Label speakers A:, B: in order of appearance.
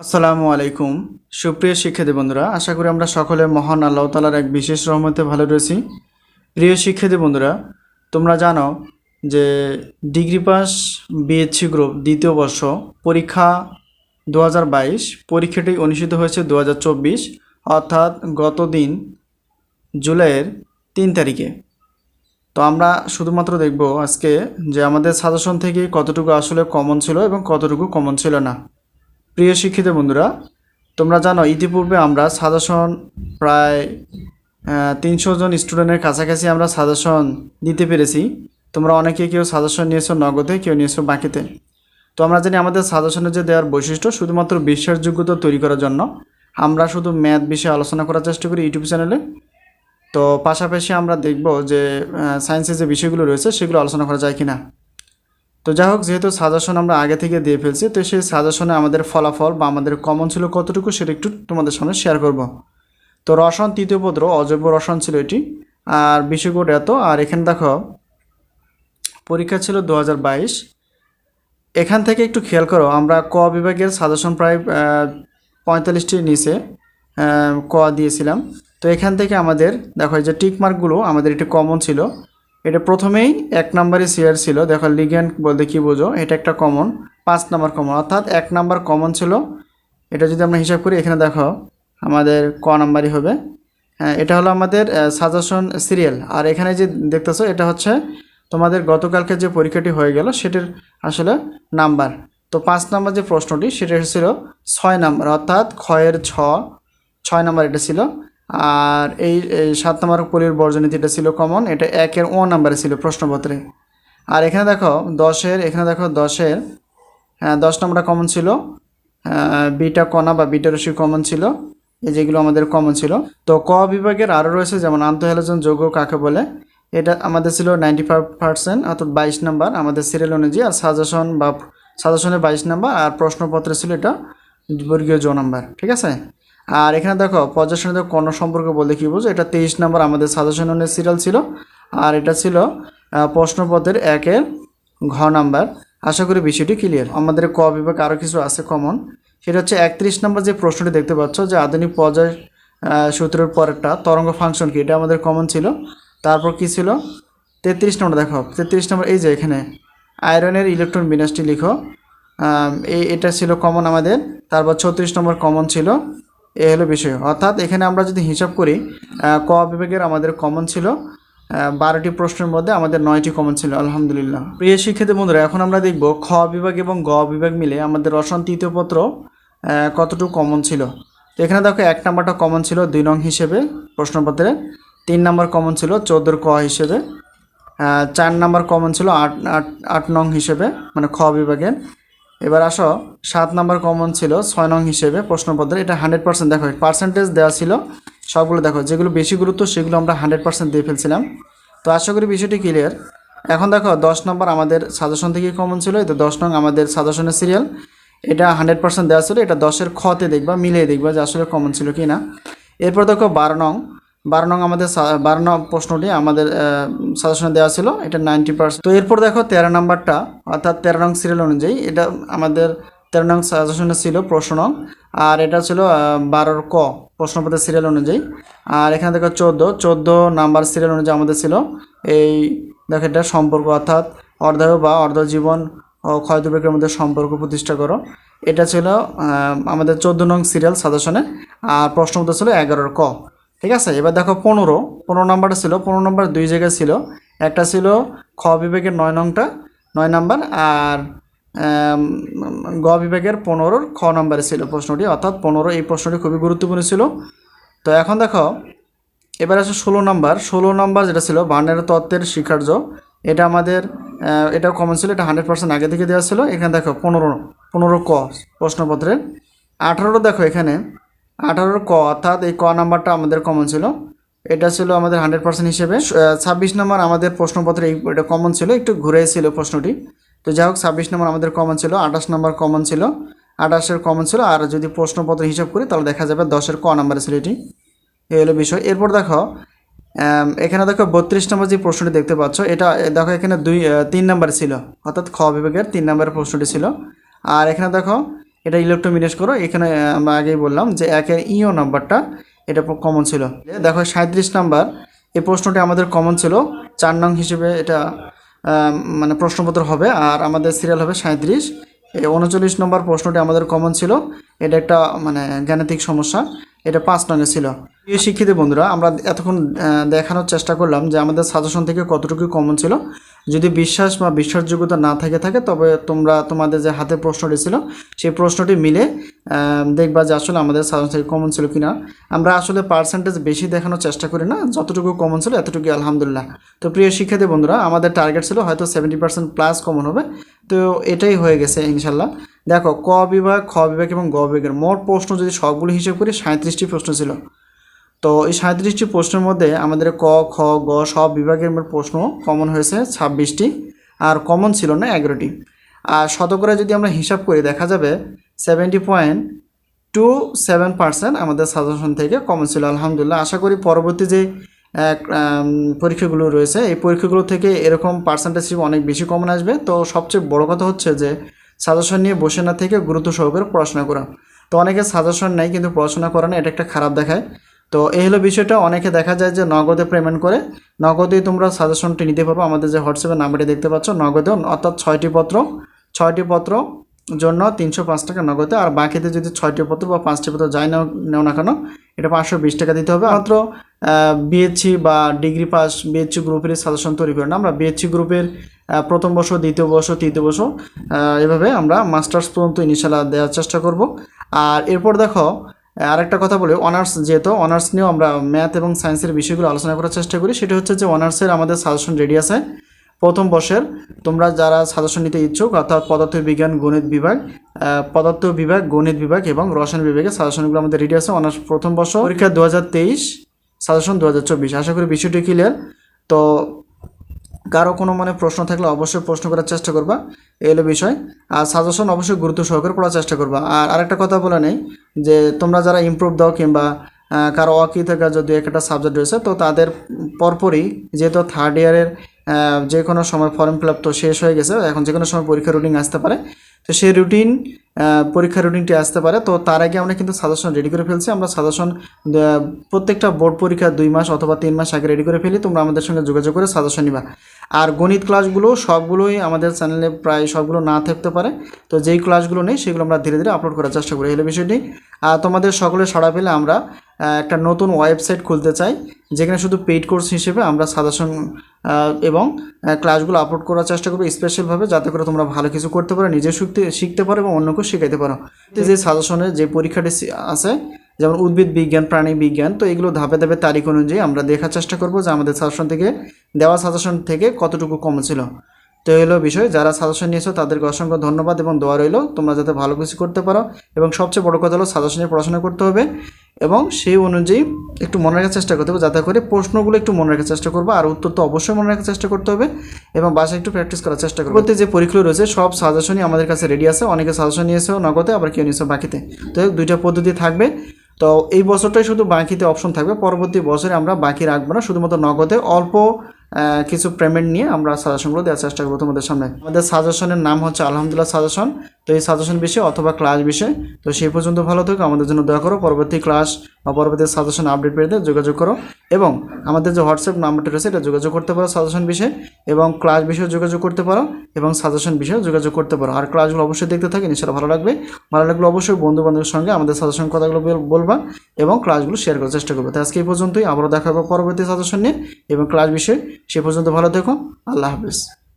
A: আসসালামু আলাইকুম। সুপ্রিয় শিক্ষার্থী বন্ধুরা, আশা করি আমরা সকলে মহান আল্লাহ তালার এক বিশেষ রহমতে ভালো রয়েছি। প্রিয় শিক্ষার্থী বন্ধুরা, তোমরা জানো যে ডিগ্রি পাস বিএসসি গ্রুপ দ্বিতীয় বর্ষ পরীক্ষা দু হাজার বাইশ, পরীক্ষাটি অনুষ্ঠিত হয়েছে দু হাজার চব্বিশ, অর্থাৎ গত দিন জুলাইয়ের তিন তারিখে। তো আমরা শুধুমাত্র দেখব আজকে যে আমাদের সাজেশন থেকে কতটুকু আসলে কমন ছিল এবং কতটুকু কমন ছিল না। প্রিয় শিক্ষিত বন্ধুরা, তোমরা জানো, ইতিপূর্বে আমরা সাজেশন প্রায় তিনশো জন স্টুডেন্টের কাছাকাছি আমরা সাজেশন দিতে পেরেছি। তোমরা অনেকে কেউ সাজেশন নিয়েছো নগদে, কেউ নিয়েছো বাকিতে। তো আমরা জানি আমাদের সাজেশনের যে দেওয়ার বৈশিষ্ট্য, শুধুমাত্র বিশ্বাসযোগ্যতা তৈরি করার জন্য। আমরা শুধু ম্যাথ বিষয়ে আলোচনা করার চেষ্টা করি ইউটিউব চ্যানেলে। তো পাশাপাশি আমরা দেখব যে সায়েন্সের যে বিষয়গুলো রয়েছে, সেগুলো আলোচনা করা যায় কিনা। তো যাই হোক, যেহেতু সাজেশন আমরা আগে থেকে দিয়ে ফেলছি, তো সেই সাজেশনে আমাদের ফলাফল বা আমাদের কমন ছিল কতটুকু সেটা একটু তোমাদের সামনে শেয়ার করব। তো রসন তৃতীয় পদ্র অজৈব রসন ছিল এটি, আর বিষয়কোড এত, আর এখানে দেখো, পরীক্ষা ছিল দু হাজার বাইশ। এখান থেকে একটু খেয়াল করো, আমরা ক বিভাগের সাজেশন প্রায় পঁয়তাল্লিশটি নিচে ক দিয়েছিলাম। তো এখান থেকে আমাদের, দেখো যে টিক মার্কগুলো আমাদের একটু কমন ছিল। এটা প্রথমেই এক নম্বরে শেয়ার ছিল। দেখো লিগ্যান্ড বলতে কি বোঝো? এটা একটা কমন পাঁচ নাম্বার কমন অর্থাৎ এক নাম্বার কমন ছিল। এটা যদি আমরা হিসাব করি, এখানে দেখো, আমাদের ক নাম্বারই হবে। হ্যাঁ এটা হলো আমাদের সাজেশন সিরিয়াল আর এখানে যে দেখতেছো, এটা হচ্ছে তোমাদের গতকালকে যে পরীক্ষাটি হয়ে গেল, সেটার আসলে নাম্বার। তো পাঁচ নাম্বার যে প্রশ্নটি, সেটা ছিল ছয় নাম্বার। অর্থাৎ ক্ষয়ের ছ, ছয় নাম্বার এটা ছিল। আর এই সাত নম্বর পলির বর্জনীতি এটা ছিল কমন এটা একের ও নাম্বারে ছিল প্রশ্নপত্রে। আর এখানে দেখো, দশের, এখানে দেখো দশের হ্যাঁ দশ নম্বরটা কমন ছিল বিটা কণা বা বিটা রশি কমন ছিল, এই যেগুলো আমাদের কমন ছিল। তো ক বিভাগের আরও রয়েছে, যেমন আন্তঃহ্যালোজেন যৌগ কাকে বলে, এটা আমাদের ছিল নাইনটি ফাইভ পার্সেন্ট অর্থাৎ বাইশ নাম্বার, আমাদের সিরিয়াল অনুযায়ী, আর সাজেশন বা সাজেশনে বাইশ নাম্বার, আর প্রশ্নপত্রে ছিল এটা বর্গীয় জো নাম্বার, ঠিক আছে? আর এখানে দেখো পর্যালোচনাতে কর্ণ সম্পর্কে বলতে কী বুঝো? এটা তেইশ নম্বর আমাদের সাজেশন সিরিয়াল ছিল। আর এটা ছিল প্রশ্নপত্রের একের ঘ নাম্বার। আশা করি বিষয়টি ক্লিয়ার আমাদের ক বিভাগ আরও কিছু আছে কমন সেটা হচ্ছে একত্রিশ নম্বর যে প্রশ্নটি দেখতে পাচ্ছ, যে আধুনিক পর্যায় সূত্রের পরেরটা, তরঙ্গ ফাংশন কি? এটা আমাদের কমন ছিল। তারপর কি ছিল? তেত্রিশ নম্বর দেখো, তেত্রিশ নম্বর, এই যে এখানে, আয়রনের ইলেকট্রন বিন্যাসটি লিখো। এই, এটা ছিল কমন আমাদের। তারপর ছত্রিশ নম্বর কমন ছিল। এ হলো বিষয়। অর্থাৎ এখানে আমরা যদি হিসাব করি ক বিভাগের আমাদের কমন ছিল বারোটি প্রশ্নের মধ্যে আমাদের নয়টি কমন ছিল, আলহামদুলিল্লাহ। প্রিয় শিক্ষিত বন্ধুরা, এখন আমরা দেখব খ বিভাগ এবং গ বিভাগ মিলে আমাদের রসন তৃতীয় পত্র কতটুকু কমন ছিল। তো এখানে দেখো এক নাম্বারটা কমন ছিল দুই নং হিসেবে প্রশ্নপত্রে, তিন নাম্বার কমন ছিল চোদ্দোর ক হিসেবে চার নাম্বার কমন ছিল আট আট আট নং হিসেবে মানে খ বিভাগের। এবার আসো, সাত নাম্বার কমন ছিল, ছয় নং হিসেবে প্রশ্নপত্রে, এটা হান্ড্রেড পার্সেন্ট দেখো পার্সেন্টেজ দেওয়া ছিল, সবগুলো দেখো, যেগুলো বেশি গুরুত্ব, সেগুলো আমরা হান্ড্রেড পার্সেন্ট দিয়ে ফেলছিলাম। তো আশা করি বিষয়টি ক্লিয়ার এখন দেখো, দশ নম্বর আমাদের সাজেশন থেকে কমন ছিল তো দশ নং আমাদের সাজেশনের সিরিয়াল এটা হান্ড্রেড পার্সেন্ট দেওয়া ছিল, এটা দশের খতে দেখবা, মিলিয়ে দেখবা যে আসলে কমন ছিল কি না এরপর দেখো, বারো নং বারো নং আমাদের বারো নং প্রশ্নটি আমাদের সাজেশনে দেওয়া ছিল, এটা নাইনটি পার্সেন্ট তো এরপর দেখো তেরো নাম্বারটা, অর্থাৎ তেরো নং সিরিয়াল অনুযায়ী এটা আমাদের তেরো নং সাজেশনে ছিল প্রশ্ন আর এটা ছিল বারোর ক প্রশ্নপত্রের সিরিয়াল অনুযায়ী। আর এখানে দেখো চোদ্দ চোদ্দ নাম্বার সিরিয়াল অনুযায়ী আমাদের ছিল এই, দেখো এটা সম্পর্ক, অর্থাৎ অর্ধায়ু বা অর্ধজীবন ও ক্ষয় দুর্ভিক্ষের মধ্যে সম্পর্ক প্রতিষ্ঠা করো। এটা ছিল আমাদের চোদ্দ নং সিরিয়াল সাজেশনে আর প্রশ্নপত্র ছিল এগারোর ক। ঠিক আছে? এবার দেখো পনেরো। পনেরো নাম্বারটা ছিল, পনেরো নাম্বার দুই জায়গায় ছিল। একটা ছিল খ বিভাগের নয় নংটা, নয় নাম্বার, আর গ বিভাগের পনেরোর খ নাম্বারে ছিল প্রশ্নটি। অর্থাৎ পনেরো এই প্রশ্নটি খুবই গুরুত্বপূর্ণ ছিল। তো এখন দেখো, এবার আছে ষোলো নাম্বার। ষোলো নাম্বার যেটা ছিল বার্নের তত্ত্বের শিক্ষার্য এটা আমাদের এটাও কমন ছিল, এটা হান্ড্রেড পার্সেন্ট আগে থেকে দেওয়া ছিল। এখানে দেখো পনেরো পনেরো ক প্রশ্নপত্রের। আঠারো দেখো এখানে। আঠারোর ক, অর্থাৎ এই ক নাম্বারটা আমাদের কমন ছিল। এটা ছিল আমাদের হান্ড্রেড পার্সেন্ট হিসেবে। ছাব্বিশ নম্বর আমাদের প্রশ্নপত্রে এটা কমন ছিল, একটু ঘুরে ছিল প্রশ্নটি। তো যাই হোক, ছাব্বিশ নম্বর আমাদের কমন ছিল, আঠাশ নম্বর কমন ছিল, আঠাশের কমন ছিল, আর যদি প্রশ্নপত্র হিসাব করি, তাহলে দেখা যাবে দশের ক নাম্বারে ছিল এটি। এই হলো বিষয়। এরপর দেখো এখানে দেখো বত্রিশ নম্বর যে প্রশ্নটি দেখতে পাচ্ছ, এটা দেখো এখানে দুই তিন নাম্বার ছিল, অর্থাৎ খ বিভাগের তিন নম্বরের প্রশ্নটি ছিল। আর এখানে দেখো এটা ইলেকট্রোমিনেস করো, এখানে আমরা আগেই বললাম যে একের ইও নাম্বারটা এটা কমন ছিল। দেখো সাঁত্রিশ নাম্বার এই প্রশ্নটি আমাদের কমন ছিল। চার নং হিসেবে এটা মানে প্রশ্নপত্র হবে, আর আমাদের সিরিয়াল হবে সাঁত্রিশ এই উনচল্লিশ নম্বর প্রশ্নটি আমাদের কমন ছিল। এটা একটা মানে গাণিতিক সমস্যা। এটা পাঁচ নঙে ছিল। প্রিয় শিক্ষিত বন্ধুরা, আমরা এতক্ষণ দেখানোর চেষ্টা করলাম যে আমাদের সাজেশন থেকে কতটুকু কমন ছিল। যদি বিশ্বাস বা বিশ্বাসযোগ্যতা না থাকে থাকে, তবে তোমরা তোমাদের যে হাতে প্রশ্নটি ছিল, সেই প্রশ্নটি মিলে দেখবা যে আসলে আমাদের সাজেশন থেকে কমন ছিল কিনা। আমরা আসলে পার্সেন্টেজ বেশি দেখানোর চেষ্টা করি না, যতটুকু কমন ছিল এতটুকু আলহামদুলিল্লাহ। তো প্রিয় শিক্ষার্থী বন্ধুরা, আমাদের টার্গেট ছিল হয়তো সেভেন্টি পার্সেন্ট প্লাস কমন হবে। তো এটাই হয়ে গেছে, ইনশাল্লাহ। দেখো, ক বিভাগ, খ বিভাগ এবং গ বিভাগের মোট প্রশ্ন যদি সবগুলো হিসেব করি সাঁত্রিশটি প্রশ্ন ছিল। তো এই সাঁত্রিশটি প্রশ্নের মধ্যে আমাদের ক, খ, গ সব বিভাগের প্রশ্ন কমন হয়েছে ছাব্বিশটি, আর কমন ছিল না এগারোটি। আর শতকরা যদি আমরা হিসাব করি, দেখা যাবে seventy point two seven percent আমাদের সাজেশন থেকে কমন ছিল। আলহামদুলিল্লাহ, আশা করি পরবর্তী যে পরীক্ষাগুলো রয়েছে, এই পরীক্ষাগুলো থেকে এরকম পার্সেন্টেজ অনেক বেশি কমন আসবে। তো সবচেয়ে বড় কথা হচ্ছে যে সাজেশন নিয়ে বসে না থেকে গুরুত্ব সহকারে পড়াশোনা করা তো অনেকে সাজেশন নেয় কিন্তু পড়াশোনা করে না, এটা একটা খারাপ দেখায়। তো এই হলো বিষয়টা, অনেকে দেখা যায় যে নগদে পেমেন্ট করে নগদেই তোমরা সাজেশনটি নিতে পারব। আমাদের যে হোয়াটসঅ্যাপের নাম্বারটি দেখতে পাচ্ছ নগদে অর্থাৎ ছয়টি পত্র ছয়টি পত্র জন্য তিনশো পাঁচ টাকা নগদে, আর বাকিতে যদি ছয়টি পত্র বা পাঁচটি পত্র যাই নাও, নেও না কেন, এটা পাঁচশো বিশ টাকা দিতে হবে। মাত্র বিএসসি বা ডিগ্রি পাস বিএসসি গ্রুপের সাজেশন তৈরি করি না আমরা বিএসসি গ্রুপের প্রথম বর্ষ, দ্বিতীয় বর্ষ, তৃতীয় বর্ষ এভাবে আমরা মাস্টার্স পর্যন্ত ইনশাল্লাহ দেওয়ার চেষ্টা করব। আর এরপর দেখো, আরেকটা কথা বলি, অনার্স যেহেতু, অনার্স নিয়েও আমরা ম্যাথ এবং সায়েন্সের বিষয়গুলো আলোচনা করার চেষ্টা করি। সেটা হচ্ছে যে অনার্সের আমাদের সাজেশন রেডি আছে। প্রথম বর্ষের তোমরা যারা সাজেশন নিতে ইচ্ছুক, অর্থাৎ পদার্থ বিজ্ঞান, গণিত বিভাগ পদার্থ বিভাগ, গণিত বিভাগ এবং রসায়ন বিভাগে সাজেশনগুলো আমাদের রেডি আছে। অনার্স প্রথম বর্ষ, পরীক্ষা দু হাজার তেইশ, সাজেশন দু হাজার চব্বিশ। আশা করি বিষয়টি ক্লিয়ার তো কারও কোনো মানে প্রশ্ন থাকলে অবশ্যই প্রশ্ন করার চেষ্টা করবা, এই হলো বিষয়। আর সাজেশন অবশ্যই গুরুত্ব সহকারে পড়ার চেষ্টা করবা। আর আরেকটা কথা বলে নেই, যে তোমরা যারা ইমপ্রুভ দাও কিংবা কারও অকি থেকে যদি একটা সাবজেক্ট রয়েছে, তো তাদের পরপরই যেহেতু থার্ড ইয়ারের যে কোনো সময় ফর্ম ফিল আপ তো শেষ হয়ে গেছে, এখন যে কোনো সময় পরীক্ষা রুটিন আসতে পারে, তো সেই রুটিন পরীক্ষার রুটিনটি আসতে পারে। তো তার আগে আমরা কিন্তু সাজেশন রেডি করে ফেলছি। আমরা সাজেশন প্রত্যেকটা বোর্ড পরীক্ষা দুই মাস অথবা তিন মাস আগে রেডি করে ফেলি। তোমরা আমাদের সঙ্গে যোগাযোগ করে সাজেশন নিবা। আর গণিত ক্লাসগুলো সবগুলোই আমাদের চ্যানেলে প্রায় সবগুলো না থাকতে পারে। তো যেই ক্লাসগুলো নেই, সেগুলো আমরা ধীরে ধীরে আপলোড করার চেষ্টা করি। এই বিষয়টি। আর তোমাদের সকলে সাড়া পেলে আমরা একটা নতুন ওয়েবসাইট খুলতে চাই। যেখানে শুধু পেইড কোর্স হিসেবে আমরা সাজেশন এবং ক্লাসগুলো আপলোড করার চেষ্টা করব স্পেশালভাবে যাতে করে তোমরা ভালো কিছু করতে পারো নিজে শিখতে শিখতে পারো এবং অন্যকেও শেখাইতে পারো। যে সাজেশনের যে পরীক্ষাটি আছে, যেমন উদ্ভিদ বিজ্ঞান, প্রাণী বিজ্ঞান, তো এগুলো ধাপে ধাপে তারিখ অনুযায়ী আমরা দেখার চেষ্টা করব যে আমাদের সাজেশন থেকে দেওয়া সাজেশন থেকে কতটুকু কম ছিল। তো এই হলো বিষয়। যারা সাজেশন নিয়েছো, তাদেরকে অসংখ্য ধন্যবাদ এবং দোয়া রইল। তোমরা যাতে ভালো কিছু করতে পারো এবং সবচেয়ে বড় কথা হলো সাজেশনে পড়াশোনা করতে হবে এবং সেই অনুযায়ী একটু মনে রাখার চেষ্টা করতে হবে, যাতে করে প্রশ্নগুলো একটু মনে রাখার চেষ্টা করব আর উত্তর তো অবশ্যই মনে রাখার চেষ্টা করতে হবে এবং বাসায় একটু প্র্যাকটিস করার চেষ্টা করব। পরবর্তী যে পরীক্ষাগুলো রয়েছে, সব সাজেশনই আমাদের কাছে রেডি আছে। অনেকে সাজেশন নিয়েছেও নগদে, আবার কেউ নিয়েছে বাকিতে। তো দুইটা পদ্ধতি থাকবে। তো এই বছরটাই শুধু বাকিতে অপশন থাকবে। পরবর্তী বছরে আমরা বাকি রাখব না, শুধুমাত্র নগদে, অল্প কিছু পেমেন্ট নিয়ে আমরা সাজেশনগুলো দেওয়ার চেষ্টা করব তোমাদের সামনে। আমাদের সাজেশনের নাম হচ্ছে, আলহামদুলিল্লাহ সাজেশন তো এই সাজেশন বিষয়ে অথবা ক্লাস বিষয়ে, তো সেই পর্যন্ত ভালো থাকো, আমাদের জন্য দয়া করো, পরবর্তী ক্লাস বা পরবর্তী সাজেশন আপডেট পেতে যোগাযোগ করো এবং আমাদের যে হোয়াটসঅ্যাপ নাম্বারটা রয়েছে, এটা যোগাযোগ করতে পারো সাজেশন বিষয়ে এবং ক্লাস বিষয়ে যোগাযোগ করতে পারো এবং সাজেশন বিষয়ে যোগাযোগ করতে পারো। আর ক্লাসগুলো অবশ্যই দেখতে থাকি ইনশাআল্লাহ ভালো লাগবে। ভালো লাগলে অবশ্যই বন্ধু বান্ধবের সঙ্গে আমাদের সাজেশন কথাগুলো বল- বলবা এবং ক্লাসগুলো শেয়ার করার চেষ্টা করবে। তো আজকে এই পর্যন্তই, আবারও দেখা পরবর্তী সাজেশন নিয়ে এবং ক্লাস বিষয়ে। সে পর্যন্ত ভালো থেকো, আল্লাহ হাফিজ।